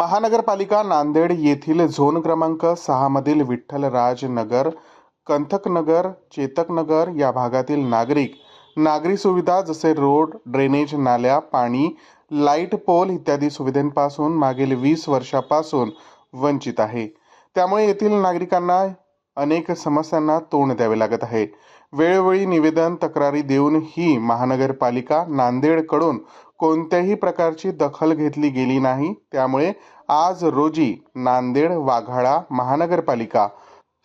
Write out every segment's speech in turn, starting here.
महानगरपालिका नांदेड येथील झोन क्रमांक सहामधील विठ्ठलराज नगर कंथकनगर चेतकनगर या भागातील नागरिक नागरी सुविधा जसे रोड ड्रेनेज नाल्या पाणी लाइट पोल इत्यादी सुविधांपासून मागील वीस वर्षापासून वंचित आहे. त्यामुळे येथील नागरिकांना अनेक समस्यांना तोंड द्यावे लागत आहे. वेळोवेळी निवेदन तक्रारी देऊनही महानगरपालिका नांदेडकडून कोणत्याही प्रकारची दखल घेतली गेली नाही. त्यामुळे आज रोजी नांदेड वाघाळा महानगरपालिका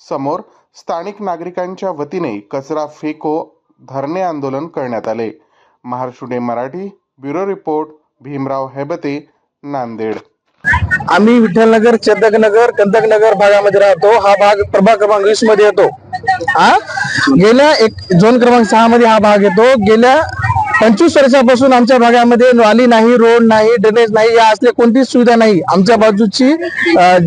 समोर स्थानिक नागरिकांच्या वतीने कचरा फेको धरणे आंदोलन करण्यात आले. Maharashtra Marathi bureau report Bhimrao Haibate Nanded. आम्ही विठ्ठलनगर चेतकनगर कंदकनगर भागामध्ये राहतो. हा भाग प्रभाग क्रमांक वीसमध्ये येतो. हा गेल्या एक झोन क्रमांक सहा मध्ये हा भाग येतो. गेल्या पंचवीस वर्षापासून आमच्या भागामध्ये नाली नाही रोड नाही ड्रेनेज नाही या असल्या कोणतीच सुविधा नाही. आमच्या बाजूची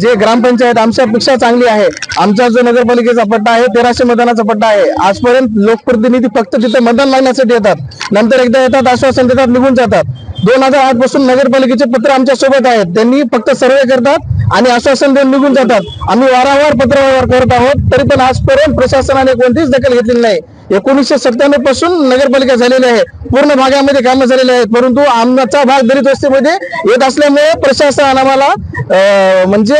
जे ग्रामपंचायत आमच्यापेक्षा चांगली आहे आमचा जो नगरपालिकेचा पट्टा आहे तेराशे मतदानाचा पट्टा आहे. आजपर्यंत लोकप्रतिनिधी फक्त तिथे मतदान मागण्यासाठी येतात. नंतर एकदा येतात आश्वासन देतात निघून जातात. दोन हजार आठपासून नगरपालिकेचे पत्र आमच्यासोबत आहेत. त्यांनी फक्त सर्वे करतात आणि आश्वासन देऊन निघून जातात. आम्ही वारंवार पत्रव्यवहार करत आहोत तरी पण आजपर्यंत प्रशासनाने कोणतीच दखल घेतलेली नाही. एकोणीसशे सत्त्याण्णवपासून नगरपालिका झालेली आहे. पूर्ण भागामध्ये कामं झालेली आहेत. परंतु आमचा भाग दलित वस्तीमध्ये येत असल्यामुळे प्रशासन आम्हाला अं, म्हणजे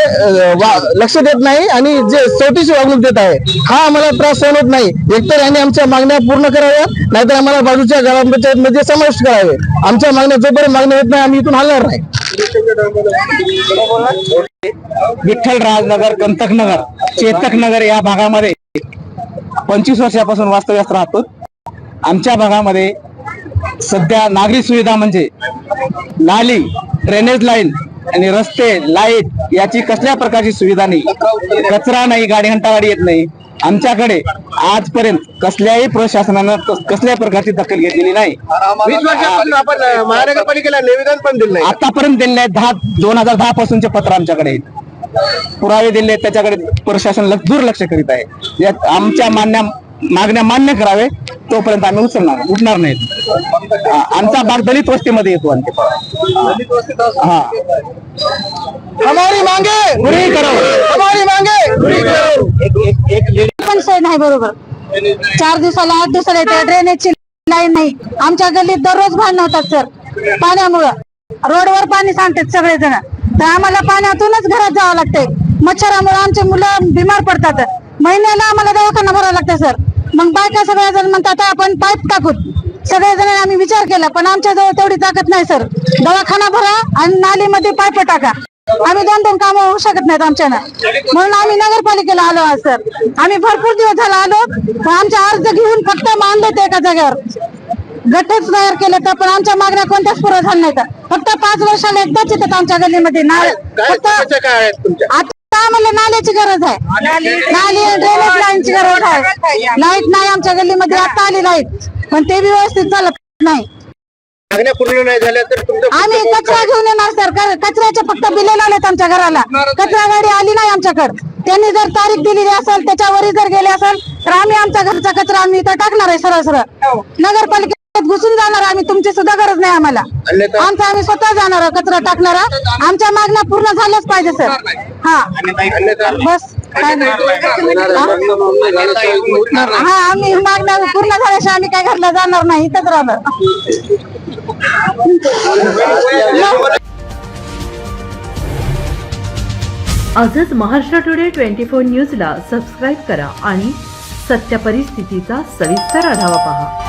वा- लक्ष देत नाही आणि जे चौथीची वागणूक देत आहे हा आम्हाला त्रास सहन होत नाही. एकतर यांनी आमच्या मागण्या पूर्ण कराव्यात नाहीतर आम्हाला बाजूच्या ग्रामपंचायतमध्ये समाविष्ट करावे. आमच्या मागण्या जोपर्यंत मागण्या होत नाही आम्ही इथून हलणार नाही. विठ्ठल राजनगर कंतकनगर चेतकनगर या भागामध्ये पंचवीस वर्षापासून वास्तव्यास राहतो. आमच्या भागामध्ये सध्या नागरी सुविधा म्हणजे नाली ड्रेनेज लाईन आणि रस्ते लाइट याची कसल्या प्रकारची सुविधा नाही. कचरा नाही गाडी हंटा गाडी येत नाही. आमच्याकडे आजपर्यंत कसल्याही प्रशासनानं कस- कसल्याही प्रकारची दखल घेतलेली नाही. महानगरपालिकेला निवेदन पण दिलं नाही. आतापर्यंत दिले दहा दोन हजार दहा पासूनचे पत्र आमच्याकडे आहेत. पुरावे दिले त्याच्याकडे प्रशासन लक्ष- दुर्लक्ष करीत आहे. यात आमच्या मान्य मागण्या मान्य करावे तोपर्यंत आम्ही उचलणार उठणार नाहीत. आमचा भाग दलित वस्तीमध्ये येतो आणखी. हा. हमारी मांगे! पुरी करो. हमारी मांगे! पुरी करो. पण सोय नाही बरोबर. चार दिवसाला आठ दिवसाला येते ड्रेनेजची लाईन नाही आमच्या गल्लीत दररोज भांडण होतात सर. पाण्यामुळं. रोडवर पाणी सांगतात सगळेजण. तर आम्हाला पाण्यातूनच घरात जावं लागतंय. मच्छरामुळे आमचे मुलं बिमार पडतात. महिन्याला आम्हाला दवाखाना भरावा लागतं सर. मग बायका सगळेजण म्हणतात आपण पाईप टाकू. सगळेजण आम्ही विचार केला पण आमच्या जवळ तेवढी ताकद नाही सर. दवाखाना भरा आणि नालीमध्ये पाईप टाका. आम्ही दोन दोन कामं होऊ शकत नाहीत आमच्यानं. म्हणून आम्ही नगरपालिकेला आलो आज सर. आम्ही भरपूर दिवस झाला आलो पण आमचा अर्ज घेऊन फक्त मानले ते एका जागेवर. गटच तयार केले तर पण आमच्या मागण्या कोणत्याच पूर्ण झाल्या नाहीत. फक्त पाच वर्षाला एकदाच येतात आमच्या गल्लीमध्ये नाळ. फक्त आता आम्हाला नाल्याची गरज आहे. नाली ड्रेनेज लाईनची गरज आहे. लाइट नाही आमच्या गल्लीमध्ये आता आली लाइट पण ते बी व्यवस्थित चालत नाही. मागण्या पूर्ण नाही झाल्या तर तुमचं आम्ही कचरा घेऊन येणार सर. क- कचऱ्याचे फक्त बिले लावलेत आमच्या घराला. कचरा गाडी आली नाही आमच्याकडे. त्यांनी जर तारीख दिलेली असेल त्याच्यावरही जर गेले असेल तर आम्ही आमच्या घरचा कचरा आम्ही इथं टाकणार आहे सरळ सरळ. घुसून जाणार. आम्ही तुमची सुद्धा गरज नाही आम्हाला. अन्यथा- आमचा आम्ही स्वतः जाणार कचरा टाकणार. आमच्या मागण्या पूर्ण झाल्याच पाहिजे सर. हा. बस. काय नाही हा. आम्ही मागण्या पूर्ण झाल्याशिवाय आम्ही काय घरला जाणार नाही इथंच राहणार. आजच महाराष्ट्र टुडे ट्वेंटी फोर न्यूजला सबस्क्राईब करा आणि सत्य परिस्थितीचा सविस्तर आढावा पहा.